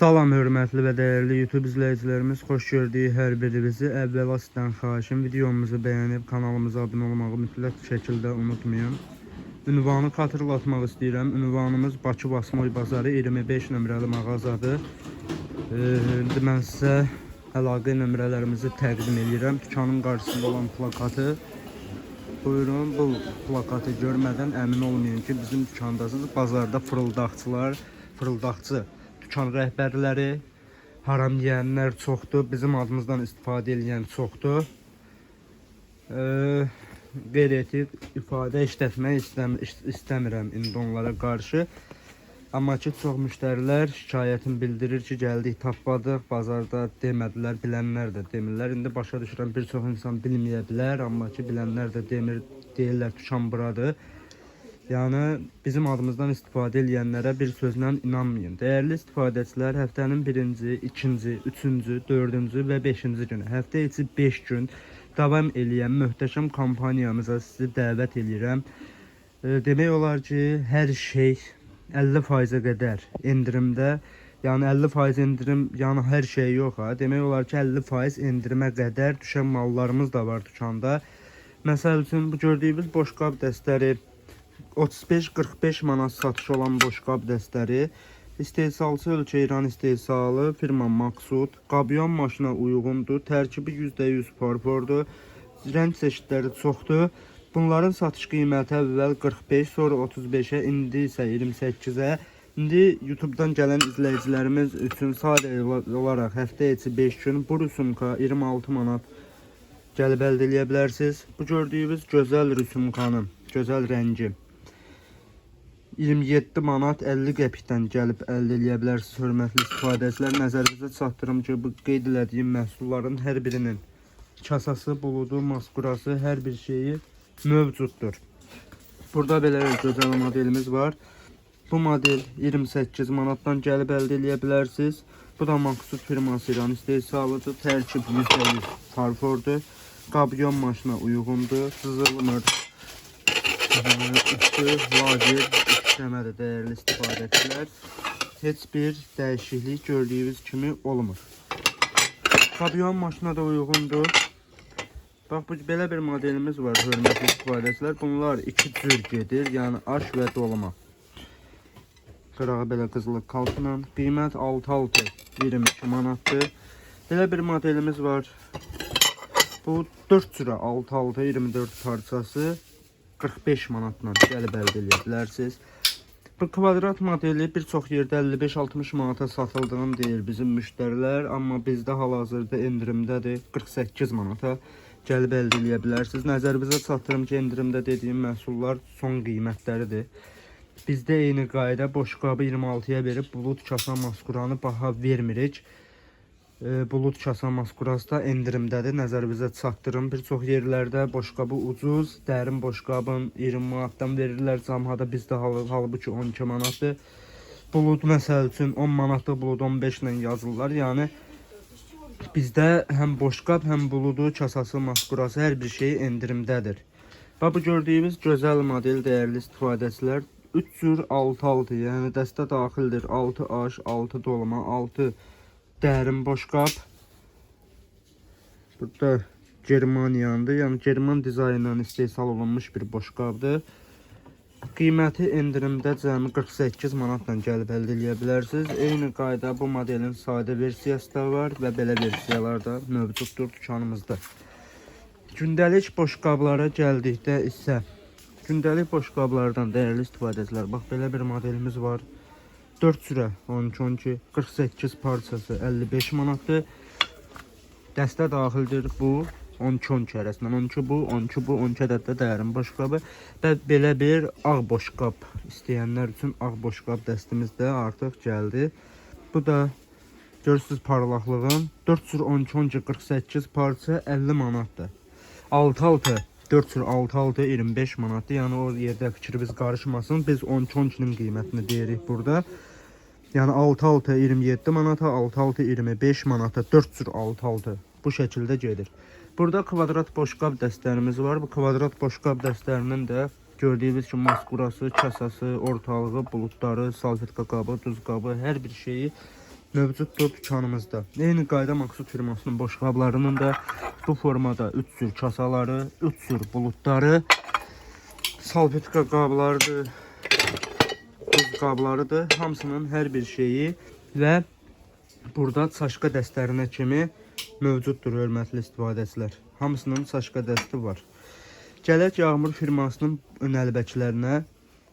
Salam hörmətli və dəyərli YouTube izləyicilərimiz, xoş gördük hər birinizi. Əvvəla sizdən xahişim videomuzu bəyənib kanalımıza abunə olmağı mütləq şəkildə unutmayın. Ünvanı xatırlatmaq istəyirəm. Ünvanımız Bakı Basmoy Bazarı 25 nömrəli mağazadır. İndi mən sizə əlaqə nömrələrimizi təqdim edirəm. Dükanın qarşısında olan plakatı Buyurun bu plakatı görmədən əmin olmayın ki, bizim dükandasınız. Bazarda fırıldaqçılar, fırıldaqçı dükan rəhbərləri, haram yeyənlər çoxdur. Bizim adımızdan istifadə edən çoxdur. Qeyd etib ifadə işlətmək istəm ist- istəmirəm indi onlara qarşı. Amma ki çox müştərilər şikayətini bildirir ki, gəldik tapmadıq, bazarda demədilər, bilənlər də demirlər. İndi başa düşürəm bir çox insan bilməyə bilər, amma ki bilənlər də demir, deyirlər dükan buradır. Yəni bizim adımızdan istifadə edənlərə bir sözlə inanmayın. Dəyərli istifadəçilər, həftənin 1-ci, 2-ci, 3-cü, 4-cü və 5-ci günü, həftə içi 5 gün davam eləyən möhtəşəm kampaniyamıza sizi dəvət edirəm. E, demək olar ki, hər şey 50%-ə qədər endirimdə. Yəni 50% endirim, yəni hər şey yox ha. Demək olar ki, 50% endirimə qədər düşən mallarımız da var dükanda. Məsəl üçün bu gördüyünüz boşqab dəstəri 35-45 manat satış olan boşqab dəstəri istehsalçı ölkə İran istehsalı firma Maksud qabyon maşına uyğundur. Tərkibi %100 farfordur. Rəng çeşidləri çoxdur. Bunların satış qiyməti əvvəl 45, sonra 35-ə, indi isə 28-ə. İndi YouTube-dan gələn izləyicilərimiz üçün sadəcə olaraq həftə içi 5 gün bu rüsumka 26 manat gəlib əldə edə bilərsiniz. Bu gördüyünüz gözəl rüsumkanın gözəl rəngi 27 manat 50 qəpikdən gəlib əldə edə bilərsiniz hörmətli istifadəçilər. Nəzərinizə çatdırım ki, bu qeyd elədiyim məhsulların hər birinin kasası, buludu, maskurası, hər bir şeyi mövcuddur. Burada belə gözəl modelimiz var. Bu model 28 manatdan gəlib əldə edə bilərsiniz. Bu da Maksud firması İran istehsalıdır. Tərkib %100 farfordur. Qabyon maşına uyğundur. Sızılmır. Üstü vacib işləmədə dəyərli istifadəçilər. Heç bir dəyişiklik gördüyünüz kimi olmur. Qabyon maşına da uyğundur. Bax bu belə bir modelimiz var hörmətli istifadəçilər. Bunlar iki cür gedir, yəni aş və dolma. Qırağı belə qızılı kaltla. Qiymət 6-6 22 manatdır. Belə bir modelimiz var. Bu 4 cürə 6-6 24 parçası 45 manatla gəlib əldə edə bilərsiniz. Bu kvadrat modeli bir çox yerdə 55-60 manata satıldığını deyir bizim müştərilər, amma bizdə hal-hazırda endirimdədir 48 manata gəlib əldə edə bilərsiniz. Nəzərinizə çatdırım ki, endirimdə dediyim məhsullar son qiymətləridir. Bizdə eyni qayda boşqabı 26-ya verib bulud kasa maskuranı baha vermirik. E, bulud kasa maskurası da endirimdədir. Nəzərinizə çatdırım. Bir çox yerlərdə boşqabı ucuz, dərin boşqabın 20 manatdan verirlər camhada. Bizdə hal halbuki 12 manatdır. Bulud məsəl üçün 10 manatlıq bulud 15 ilə yazırlar. Yəni bizdə həm boşqab, həm buludu, kasası, maskurası hər bir şey endirimdədir. Və bu gördüyünüz gözəl model dəyərli istifadəçilər 3 cür 6-6, yəni dəstə daxildir. 6 aş, 6 dolma, 6 dərin boşqab. Burada Germaniyandır, yəni German dizaynından istehsal olunmuş bir boşqabdır. Qiyməti endirimdə cəmi 48 manatla gəlib əldə edə bilərsiniz. Eyni qayda bu modelin sadə versiyası da var və belə versiyalar da mövcuddur dükanımızda. Gündəlik boşqablara gəldikdə isə gündəlik boşqablardan dəyərli istifadəçilər, bax belə bir modelimiz var. 4 sürə 12-12 48 parçası 55 manatdır. Dəstə daxildir bu 12-12 arasından 12 bu 12 bu 12 ədəd də dərin boşqabı və belə bir ağ boşqab istəyənlər üçün ağ boşqab dəstimiz də artıq gəldi. Bu da görürsüz parlaqlığın 4 sür 12-12 48 parça 50 manatdır. 6-6 4 sür 6-6 25 manatdır. Yəni o yerdə fikrimiz qarışmasın. Biz 12-12-nin qiymətini deyirik burada. Yəni 6-6 27 manata, 6-6 25 manata, 4 cür 6-6 bu şəkildə gedir. Burada kvadrat boşqab dəstlərimiz var. Bu kvadrat boşqab dəstlərinin də gördüyünüz kimi maskurası, kasası, ortalığı, buludları, salfetka qabı, duz qabı, hər bir şeyi mövcuddur dükanımızda. Eyni qayda Maksud firmasının boş qablarının da bu formada 3 sür kasaları, 3 sür bulutları, salpetka qablarıdır, buz qablarıdır. Hamısının hər bir şeyi və burada çaşqa dəstlərinə kimi mövcuddur hörmətli istifadəçilər. Hamısının çaşqa dəsti var. Gələk Yağmur firmasının nəlbəkilərinə.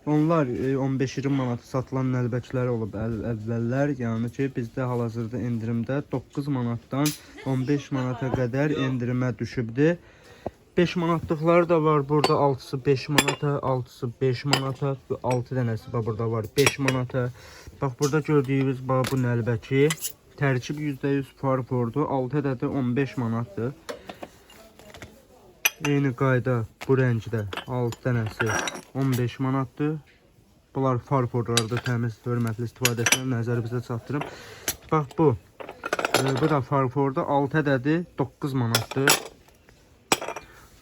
Onlar e, 15-20 manata satılan nəlbəklər olub əv əvvəllər. Yəni ki, bizdə hal-hazırda endirimdə 9 manatdan 15 manata qədər endirimə düşübdür. 5 manatlıqları da var. Burada 6-sı 5 manata, 6-sı 5 manata, 6 dənəsi burada var 5 manata. Bax burada gördüyünüz bax bu nəlbəki tərkib %100 farfordur. 6 ədədi 15 manatdır. Eyni qayda bu rəngdə 6 dənəsi 15 manatdır. Bunlar farforları da təmiz, hörmətli istifadəsinə nəzərinizə çatdırım. Bax bu. e, bu da farforda 6 ədədi 9 manatdır.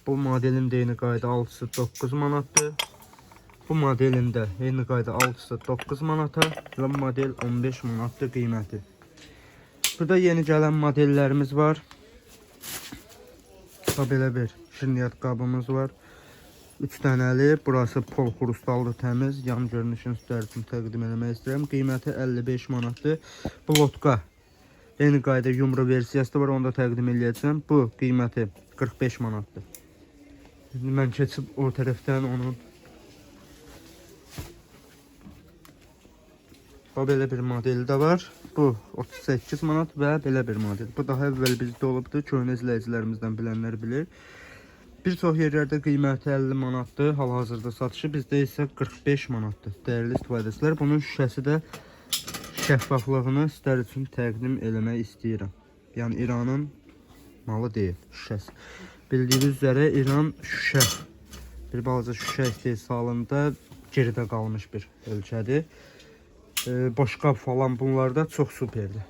Bu modelin də eyni qayda 6-sı 9 manatdır. Bu modelin də eyni qayda 6-sı 9 manata və model 15 manatdır qiyməti. Burada yeni gələn modellərimiz var. Bax belə bir şirniyyat qabımız var. 3 dənəli, burası pol xrustaldır təmiz. Yan görünüşünü sizlər üçün təqdim etmək istəyirəm. Qiyməti 55 manatdır. Bu lotka eyni qayda yumru versiyası da var, onu da təqdim edəcəm. Bu qiyməti 45 manatdır. İndi mən keçib o tərəfdən onun O belə bir model də var. Bu 38 manat və belə bir model. Bu daha əvvəl bizdə olubdu. Köhnə izləyicilərimizdən bilənlər bilir. Bir çox yerlərdə qiyməti 50 manatdır. Hal-hazırda satışı bizdə isə 45 manatdır. Dəyərli istifadəçilər, bunun şüşəsi də şəffaflığını sizlər üçün təqdim eləmək istəyirəm. Yəni İranın malı deyil, şüşəsi. Bildiyiniz üzrə İran şüşə bir balaca şüşə istehsalında geridə qalmış bir ölkədir. E, boşqab falan bunlarda çox superdir.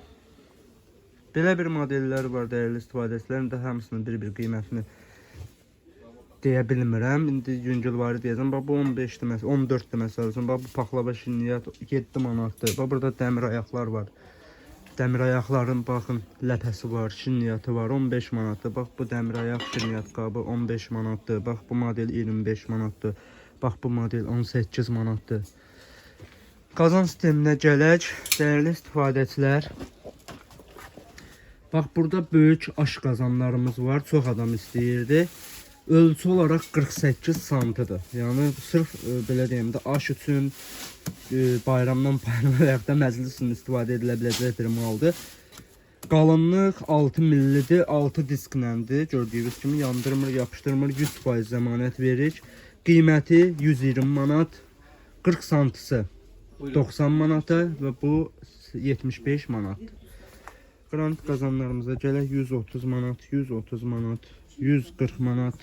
Belə bir modellər var dəyərli istifadəçilərin də hamısının bir-bir qiymətini deyə bilmirəm. İndi yüngül var deyəcəm. Bax bu 15-dir məsələn, 14-dir məsələn. Bax bu paxlava şinniyyat 7 manatdır. Bax burada dəmir ayaqlar var. Dəmir ayaqların baxın ləpəsi var, şinniyyatı var 15 manatdır. Bax bu dəmir ayaq şinniyyat qabı 15 manatdır. Bax bu model 25 manatdır. Bax bu model 18 manatdır. Qazan sisteminə gələk, dəyərli istifadəçilər. Bax burada böyük aş qazanlarımız var. Çox adam istəyirdi. Ölçü olaraq 48 santıdır. Yəni sırf e, belə deyim də aş üçün e, bayramdan bayrama və da məclis üçün istifadə edilə biləcək bir maldır. Qalınlıq 6 millidir, 6 diskləndir. Gördüyünüz kimi yandırmır, yapışdırmır, 100% zəmanət verir. Qiyməti 120 manat, 40 santısı 90 manata və bu 75 manat. Qrant qazanlarımıza gələk 130 manat, 130 manat, 140 manat,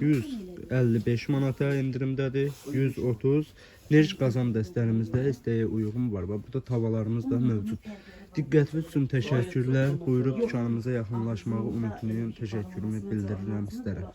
155 manata endirimdədir, 130. Nerj qazan dəstərimizdə istəyə uyğun var. Bax burada tavalarımız da mövcud. Diqqətiniz üçün təşəkkürlər. Buyurub dükanımıza yaxınlaşmağı unutmayın. Təşəkkürümü bildirirəm sizlərə.